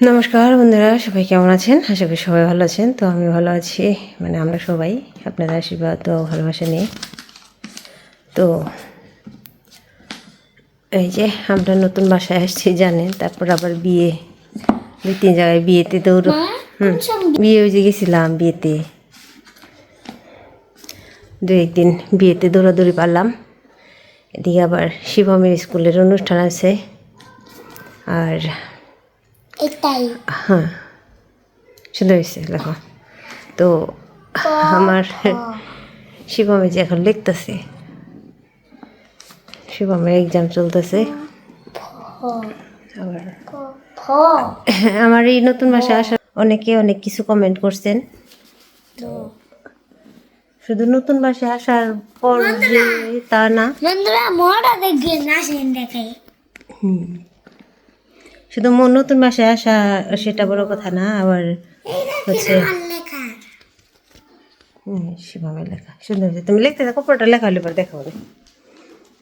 নমস্কার বন্ধুরা সবাই কেমন আছেন? আশা করি সবাই ভালো আছেন। তো আমি ভালো আছি মানে আমরা সবাই আপনাদের আশীর্বাদ ও ভালোবাসা নিয়ে। তো এই যে আমরা নতুন বাসায় আসছি জানেন? তারপর আবার বিয়ে। দুই তিন জায়গায় বিয়েতে দৌড় হুম বিয়ে ওই যে গেছিলাম বিয়েতে। দু একদিন বিয়েতে দৌড়াদৌড়ি পারলাম। এদিকে আবার শিবমের স্কুলের অনুষ্ঠান আছে। আর এটাই। হ্যাঁ সুন্দর হয়েছে লেখো। তো আমার শিবমে যে এখন লিখতেছে শিবমের এক্সাম চলতেছে। আমার এই নতুন ভাষায় আসা অনেকে অনেক কিছু কমেন্ট করছেন। তো শুধু নতুন ভাষায় আসার পর যে তা না। বন্ধুরা মোটা দেখে না সেন দেখাই শুধু নতুন ভাষায় আসা সেটা বড় কথা না আবার হচ্ছে আর লেখা শিবমের লেখা সুন্দর তুমি লিখতে থাকো পুরোটা লেখা হলে পরে দেখাবো না।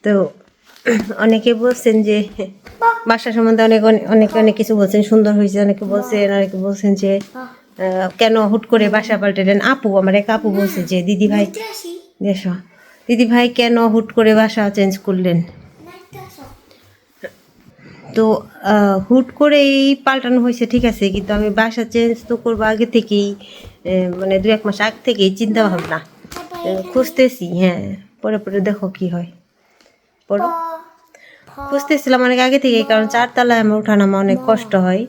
তো অনেকে বলছেন যে বাসা সম্বন্ধে অনেক অনেক- অনেকে কিছু বলছেন সুন্দর হয়েছে অনেকে বলছেন অনেকে বলছেন যে কেন হুট করে বাসা পাল্টালেন? আপু আমার এক আপু বলছে যে দিদি ভাই দিদি ভাই কেন হুট করে বাসা চেঞ্জ করলেন? তো হুট করে এই পাল্টানো হয়েছে, ঠিক আছে, কিন্তু আমি বাসা চেঞ্জ তো করব আগে থেকেই মানে দু এক মাস আগ থেকেই চিন্তা ভাবনা। খুঁজতেছি হ্যাঁ পরে পরে দেখো কি হয়। পরে খুঁজতেছিলাম অনেক আগে থেকেই, কারণ চারতলায় আমার ওঠানামা অনেক কষ্ট হয়।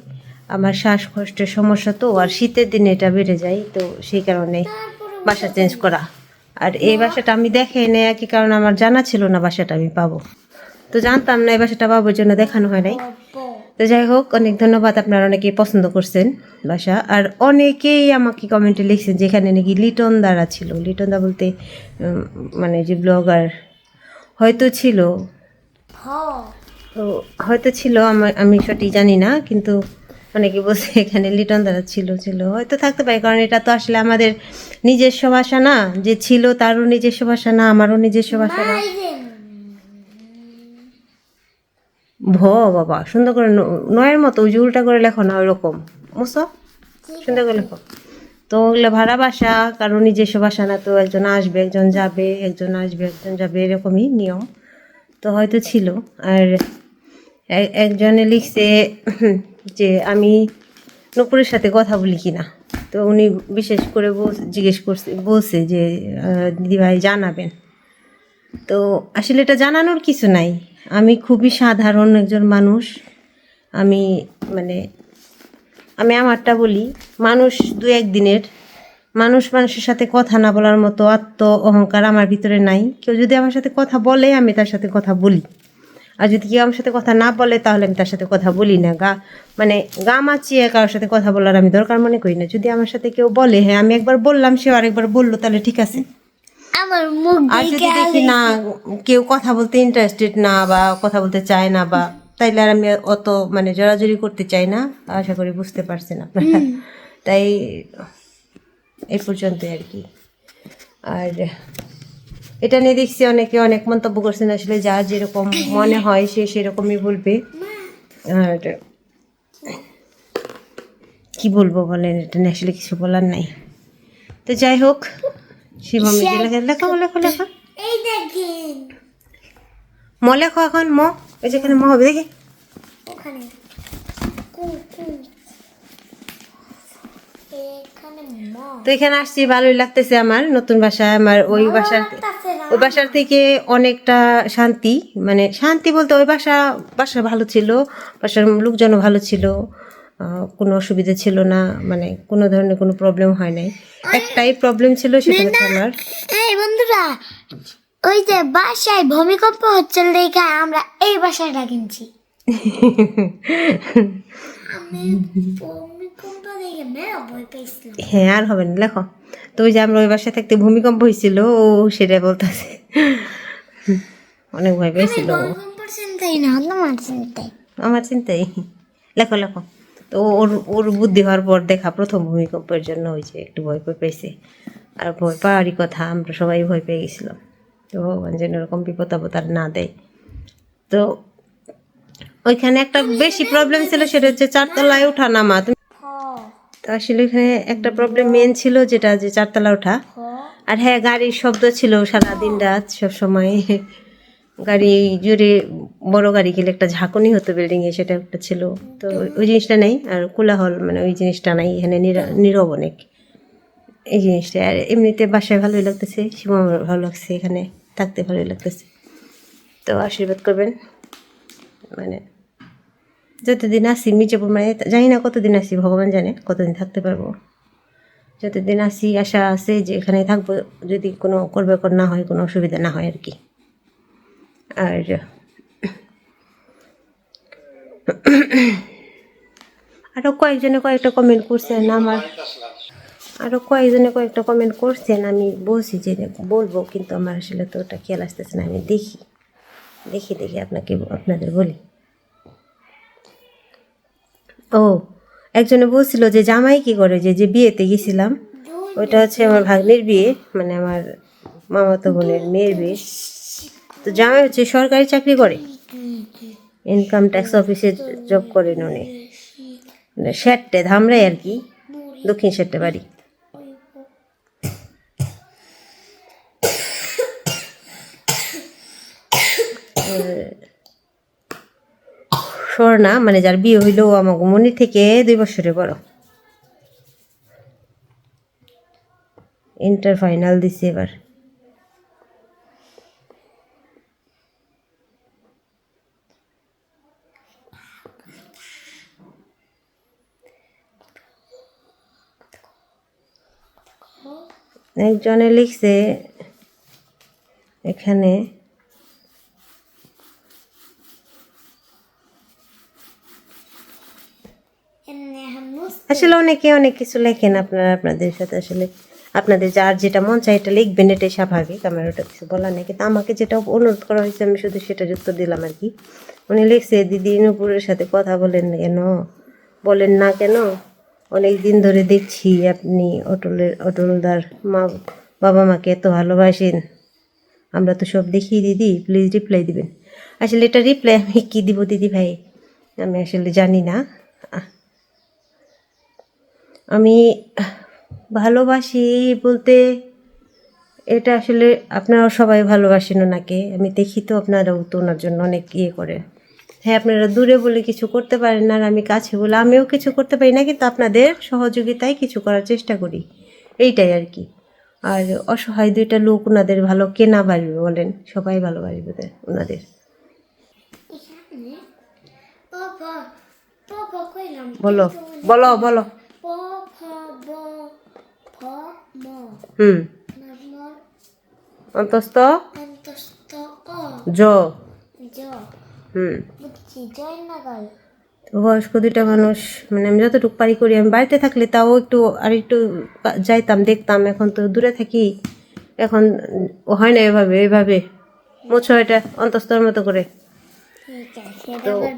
আমার শ্বাসকষ্টের সমস্যা তো, আর শীতের দিনে এটা বেড়ে যায়, তো সেই কারণে বাসা চেঞ্জ করা। আর এই বাসাটা আমি দেখে নেই একই কারণ আমার জানা ছিল না বাসাটা আমি পাবো। তো জানতাম না এই বাসাটা পাবোর জন্য দেখানো হয় নাই। তো যাই হোক, অনেক ধন্যবাদ আপনারা অনেকেই পছন্দ করছেন বাসা। আর অনেকেই আমাকে কমেন্টে লিখছেন যেখানে নাকি লিটন দ্বারা ছিল। লিটন দা বলতে মানে যে ব্লগার হয়তো ছিল। হয়তো ছিল আমার আমি সঠিক জানি না, কিন্তু অনেকে বলছে এখানে লিটন দ্বারা ছিল ছিল। হয়তো থাকতে পারে, কারণ এটা তো আসলে আমাদের নিজস্ব ভাষা না। যে ছিল তারও নিজস্ব ভাষা না, আমারও নিজস্ব ভাষা না। ভ বাবা সুন্দর করে নয়ের মতো ওই যে উল্টা করে লেখো না ওইরকম। বুঝছ সুন্দর করে লেখো। তো ওগুলো ভাড়া বাসা কারও নিজস্ব বাসা না তো একজন আসবে একজন যাবে একজন আসবে একজন যাবে এরকমই নিয়ম। তো হয়তো ছিল। আর একজনে লিখছে যে আমি নকুরের সাথে কথা বলি কি না তো উনি বিশেষ করে জিজ্ঞেস করছে বলছে যে দিদিভাই জানাবেন। তো আসলে এটা জানানোর কিছু নাই। আমি খুবই সাধারণ একজন মানুষ। আমি মানে আমি আমারটা বলি, মানুষ দু একদিনের মানুষ মানুষের সাথে কথা না বলার মতো আত্ম অহংকার আমার ভিতরে নাই। কেউ যদি আমার সাথে কথা বলে, আমি তার সাথে কথা বলি। আর যদি কেউ আমার সাথে কথা না বলে, তাহলে আমি তার সাথে কথা বলি না। গা মানে গা মাচিয়ে কারোর সাথে কথা বলার আমি দরকার মনে করি না। যদি আমার সাথে কেউ বলে হ্যাঁ আমি একবার বললাম সে আরেকবার বলল, তাহলে ঠিক আছে। আমার মুখ আর যদি দেখি না কেউ কথা বলতে ইন্টারেস্টেড না বা কথা বলতে চায় না বা তাইলে আর আমি অত মানে জড়াজড়ি করতে চাই না আশা করি বুঝতে পারছেন আপনারা। তাই এই পর্যন্ত আর কি। আর এটা নিয়ে দেখছি অনেকে অনেক মন্তব্য করছেন আসলে যা যেরকম মনে হয় সে সেরকমই বলবে। আর কি বলব বলেন এটা নিয়ে আসলে কিছু বলার নাই। তো যাই হোক শিবমী লেখা লেখা লেখা লেখা। এই দেখেন। ম লেখো এখন ম। এই যেখানে ম হবে দেখি। ওখানে তো এখানে আসছি ভালোই লাগতেছে আমার নতুন বাসায় আমার ওই বাসার ওই বাসার থেকে অনেকটা শান্তি মানে শান্তি বলতে ওই বাসা বাসা ভালো ছিল বাসার লোকজনও ভালো ছিল। কোনো অসুবিধা ছিল না মানে কোনো ধরনের কোনো প্রবলেম হয় নাই। একটাই প্রবলেম ছিল সেটা হচ্ছে আমার এই বন্ধুরা ওই যে বাসায় ভূমিকম্প হচ্ছে দেখে আমরা এই বাসাটা কিনছি হ্যাঁ আর হবে না লেখো তো ওই যে আমরা ওই বাসায় থাকতে ভূমিকম্প হয়েছিল ও সেটা বলতেছে। অনেক ভয় পেয়েছিল আমার চিন্তাই। লেখো লেখো। তো ওর ওর বুদ্ধি হওয়ার পর দেখা প্রথম ভূমিকম্পের জন্য যে একটু ভয় পেয়ে পেয়েছে। আর ভয় পাওয়ারই কথা আমরা সবাই ভয় পেয়ে গেছিলাম তো ভগবান যেন এরকম বিপদ আপদ না দেয়। তো ওইখানে একটা বেশি প্রবলেম ছিল সেটা হচ্ছে চারতলায় ওঠা নামা। তুমি তো আসলে এখানে একটা প্রবলেম মেন ছিল যেটা যে চারতলা ওঠা। আর হ্যাঁ গাড়ির শব্দ ছিল সারা দিন রাত সব সময় গাড়ি জোরে বড় গাড়ি গেলে একটা ঝাঁকুনি হতো বিল্ডিং এ, সেটা একটা ছিল। তো ওই- জিনিসটা নেই, আর কোলাহল মানে ওই জিনিসটা নাই, এখানে নীরা- নীরব অনেক। এই জিনিসটা, আর এমনিতে বাসায় ভালোই লাগতেছে, সীমা ভালো লাগছে, এখানে থাকতে ভালোই লাগতেছে। তো আশীর্বাদ করবেন। মানে যতদিন আসি মির্জাপুর মানে জানি না কতদিন আসি ভগবান জানে কতদিন থাকতে পারব। যতদিন আসি আশা আছে যে এখানে থাকব, যদি কোনো করবে কর না হয়, কোনো অসুবিধা না হয় আর কি। আর আরও কয়েকজনে কয়েকটা কমেন্ট করছেন আমার। আরও কয়েকজনে কয়েকটা কমেন্ট করছেন, আমি বলছি যে বলব, কিন্তু আমার আসলে তো ওটা খেয়াল আসতেছে না, আমি দেখি। দেখি দেখি আপনাকে, আপনাদের বলি। ও, একজনে বলছিল যে জামাই কি করে, যে যে বিয়েতে গেছিলাম, ওইটা হচ্ছে আমার ভাগ্নির বিয়ে মানে আমার মামাতো বোনের মেয়ের বিয়ে। তো জামাই হচ্ছে সরকারি চাকরি করে। ইনকাম ট্যাক্স অফিসে জব করেন উনি। মানে শেট্টে ধামরাই আর কি, দক্ষিণ শেট্টে বাড়ি। স্বর্ণা মানে যার বিয়ে হইল আমার মনি থেকে দুই বছরে বড়। ইন্টার ফাইনাল দিছে এবার। একজনে লিখছে এখানে, আসলে অনেকে অনেক কিছু লেখেন আপনারা, আপনাদের সাথে আসলে আপনাদের যার যেটা মন চায় এটা লিখবেন, এটাই স্বাভাবিক, আমার ওটা কিছু বলার নেই। কিন্তু আমাকে যেটা অনুরোধ করা হয়েছে, আমি শুধু সেটা উত্তর দিলাম আর কি। উনি লিখছে দিদি নূপুরের সাথে কথা বলেন কেন? বলেন না কেন? অনেক দিন ধরে দেখছি আপনি অটলের, অটলদার মা, বাবা মাকে এত ভালোবাসেন। আমরা তো সব দেখি দিদি প্লিজ রিপ্লাই দিবেন। আসলে এটা রিপ্লাই আমি কী দিব দিদি ভাই? আমি আসলে জানি না। আমি ভালোবাসি বলতে এটা আসলে আপনারাও সবাই ভালোবাসেন ওনাকে আমি দেখি তো আপনারাও তো ওনার জন্য অনেক ইয়ে করেন। হ্যাঁ আপনারা দূরে বলে কিছু করতে পারেন না আর আমি কাছে বলে আমিও কিছু করতে পারি না কিন্তু আপনাদের সহযোগিতায় কিছু করার চেষ্টা করি। এইটাই আর কি। আর অসহায় দুইটা লোক ওনাদের ভালো কেনা বাড়বে বলেন সবাই ভালো বাড়বে ওনাদের বলো বলো বলো। হুম। অন্তস্থ। জ। জ। হুম। তো বয়স্ক দুইটা মানুষ মানে আমি যতটুকু পারি করি। আমি বাড়িতে থাকলে তাও একটু, আর একটু যাইতাম, দেখতাম। এখন তো দূরে থাকি। এখন হয় না এভাবে এভাবে। মুছো এটা অন্তস্তর মতো করে। করে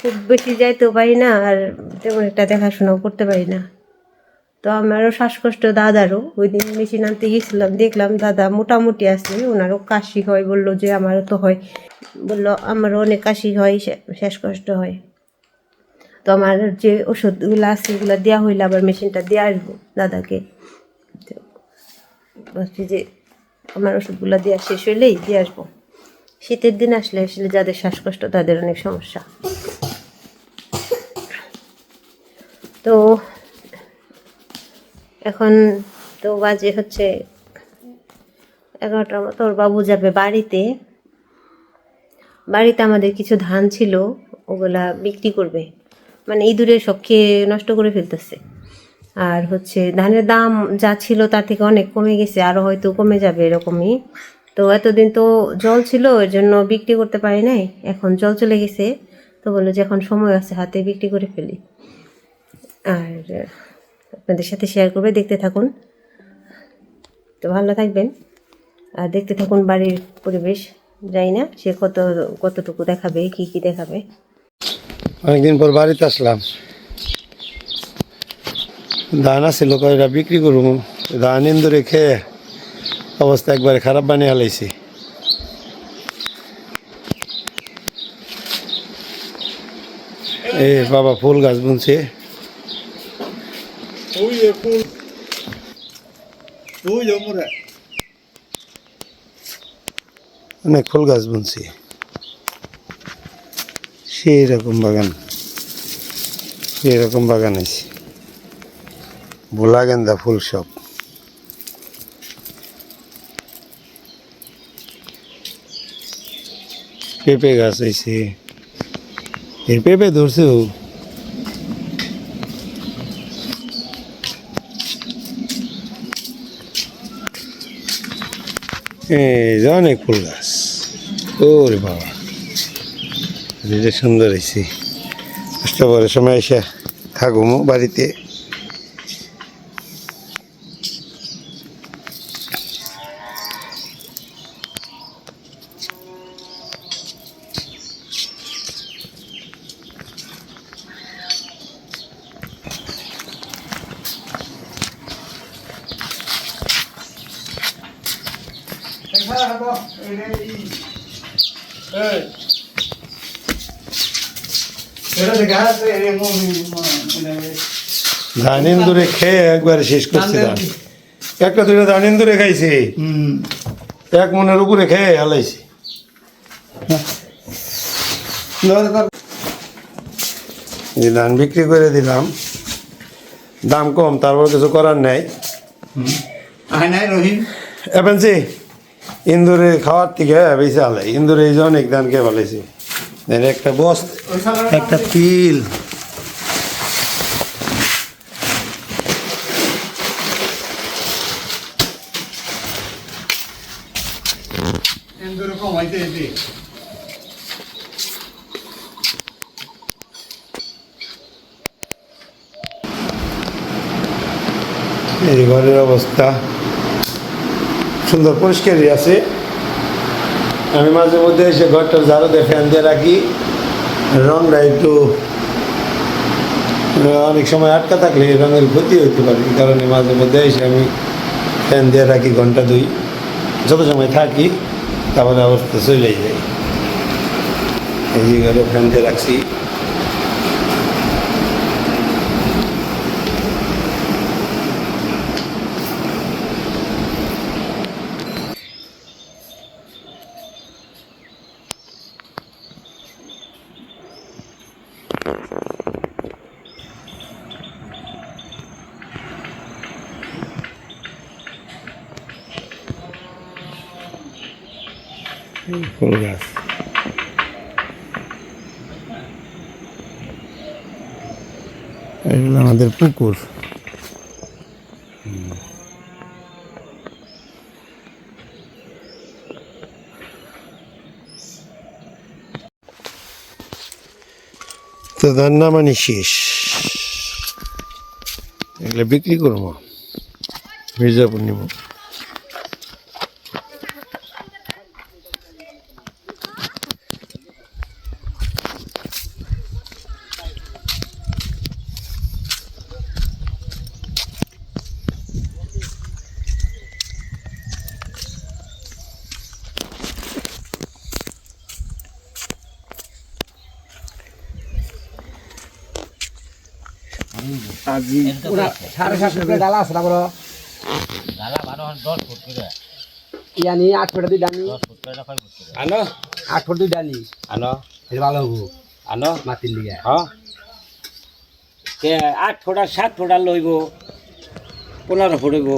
খুব বেশি যাইতেও পারি না, আর তেমন একটা দেখাশোনাও করতে পারি না। তো আমারও শ্বাসকষ্ট দাদারও। ওই দিন মেশিন আনতে গেছিলাম, দেখলাম দাদা মোটামুটি আছে, ওনারও কাশি হয়, বলল যে আমারও তো হয়। বলল, আমারও অনেক কাশি হয় শ্বাসকষ্ট হয়। তো আমার যে ওষুধগুলো আছে, এগুলো দেওয়া হইলে আবার মেশিনটা দিয়ে আসব দাদাকে। ভাবছি যে, আমার ওষুধগুলো দেওয়া শেষ হইলেই দিয়ে আসব। শীতের দিন আসলে আসলে যাদের শ্বাসকষ্ট, তাদের অনেক সমস্যা। তো এখন তো বাজে হচ্ছে এগারোটার মতো, ওর বাবু যাবে বাড়িতে। বাড়িতে আমাদের কিছু ধান ছিল, ওগুলা বিক্রি করবে। মানে ইঁদুরে সব খেয়ে নষ্ট করে ফেলতেছে। আর হচ্ছে ধানের দাম যা ছিল তার থেকে অনেক কমে গেছে আরও হয়তো কমে যাবে এরকমই। তো এতদিন তো জল ছিল এর জন্য বিক্রি করতে পারি নাই, এখন জল চলে গেছে। তো বলল যে এখন সময় আছে, হাতে বিক্রি করে ফেলি। আর আপনাদের সাথে শেয়ার করবে, দেখতে থাকুন। তো ভালো থাকবেন। আর দেখতে থাকুন বাড়ির পরিবেশ। যাই না সে কত, কতটুকু দেখাবে, কি কি দেখাবে। অনেকদিন পর বাড়িতে আসলাম। ধান আছে কয়টা বিক্রি করব ধান ইন্দুরে খেয়ে অবস্থা একবারে খারাপ বানিয়ে হালাইছি এ বাবা ফুল গাছ বুনছে। অনেক ফুল গাছ বুনছি। সেই রকম বাগান। সেই রকম বাগান আছে। ভোলা গেন্দা ফুল সব পেঁপে গাছ আছে এর পেঁপে ধরছে? এই অনেক ফুল গাছ। ওরে বাবা। সুন্দর হয়েছে আসতে পারে সময় এসে থাকুমো বাড়িতে। ধান ইন্দুরে খেয়ে একবারে শেষ করছে ধান। একটা দুটো ধান ইন্দুরে খাইছে। এক মনের উপরে খেয়ে হালাইছে। ধান বিক্রি করে দিলাম। দাম কম তারপর কিছু করার নাই। রহিম। এপেন্সি ইন্দুরে খাওয়ার থেকে বেশি হালাই ইন্দুরে এই যে অনেক ধান খেয়ে একটা বস্ত একটা তিল। এই ঘরের অবস্থা। সুন্দর, পরিষ্কারই আছে। আমি মাঝে মধ্যে এসে ঘরটা ঝাড়ু দিয়ে ফ্যান দিয়ে রাখি। রংটা একটু অনেক সময় আটকা থাকলে রঙের ক্ষতি হইতে পারে কারণে মাঝে মধ্যে এসে আমি ফ্যান দিয়ে রাখি ঘণ্টা দুই। যত সময় থাকি, তারপরে অবস্থা চলে যায়। এই ঘরে ফ্যান দিয়ে রাখছি। ফুল গাছ। এগুলো আমাদের পুকুর। তো রান্না মানে শেষ। এগুলো বিক্রি করব। মির্জাপুর নিব আজি পুরা সাড়ে সাতশো করে ডালা আছে তারপর ইয়ানি আট ফোটা দুই ডানি। আনো। আট ফুট দুই ডানি। আনো। এটা ভালো হব। আনো। মাতির লিগে হ্যাঁ কে আট ফুট আর সাত ফোটা লইব পনেরো ফুট হইব।